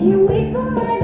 you wait for my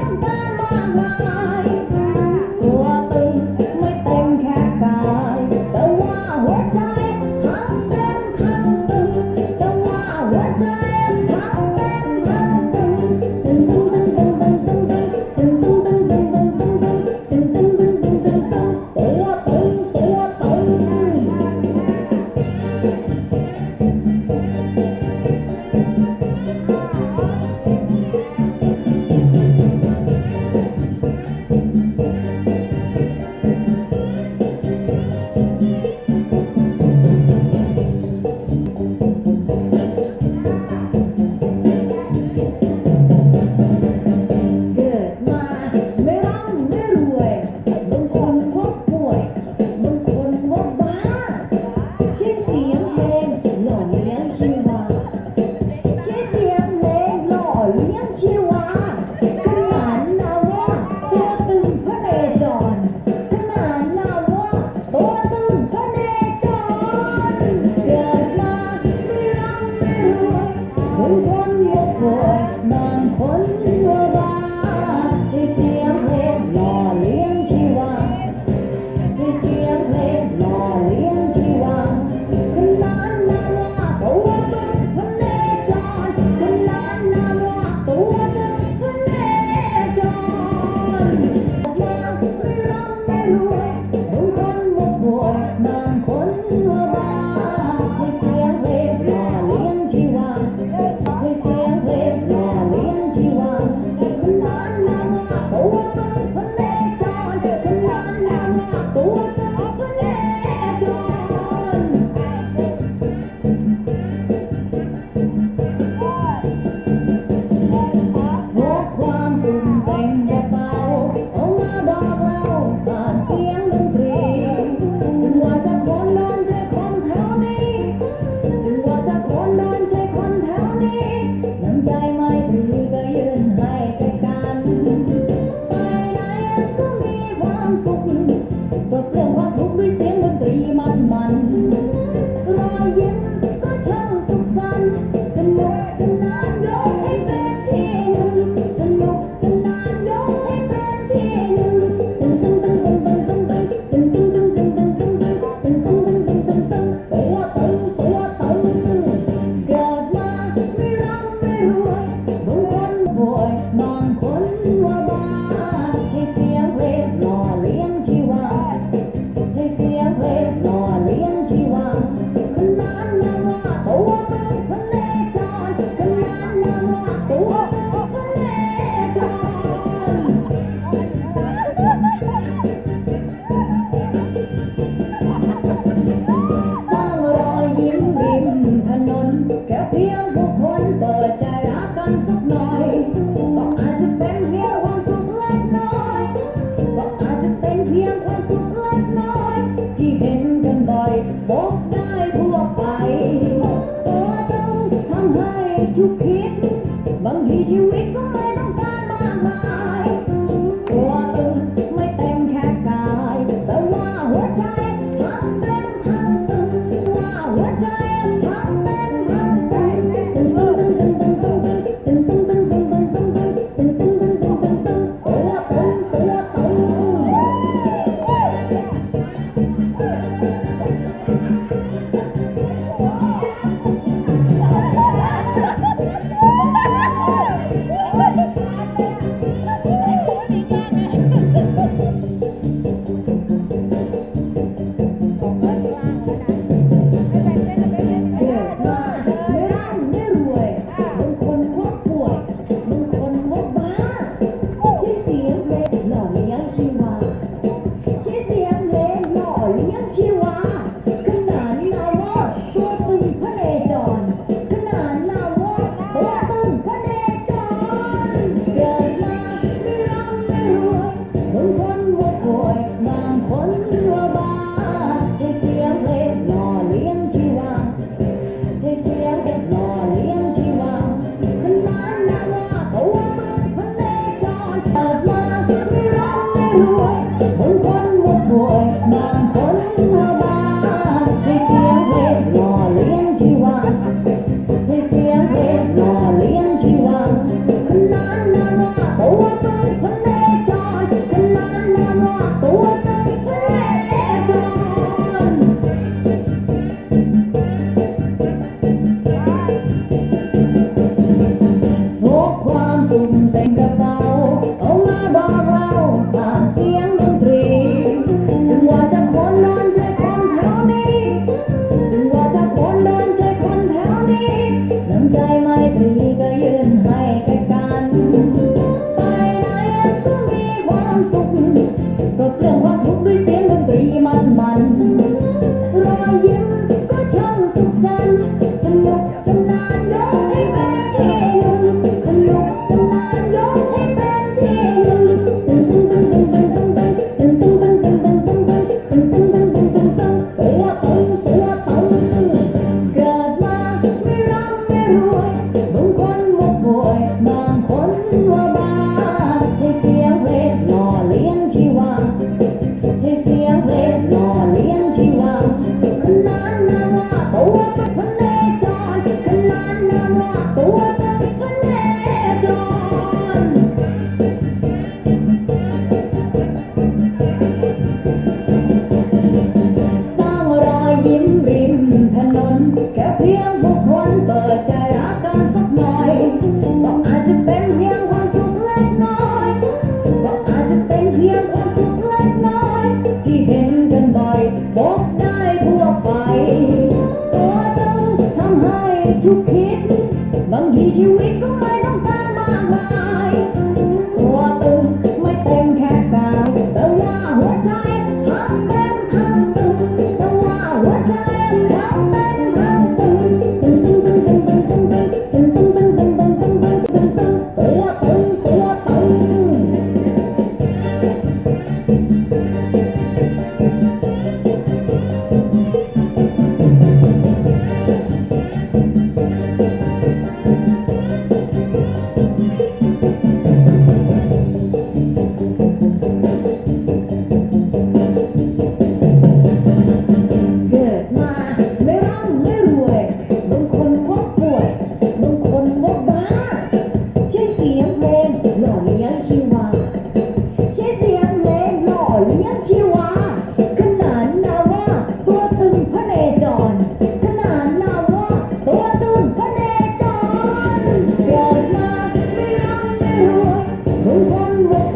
ตุ่มเต็มกระเป๋าเอามาบอกเราบาดเสียงดนตรีถึงว่าจะคนโดนใจคนแถวนี้ถึงว่าจะคนโดนใจคนแถวนี้น้ำใจไม่ถึงก็ยืนให้แต่กันไปไหนก็มีความสุขจบเรื่องว่าทุ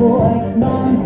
boy,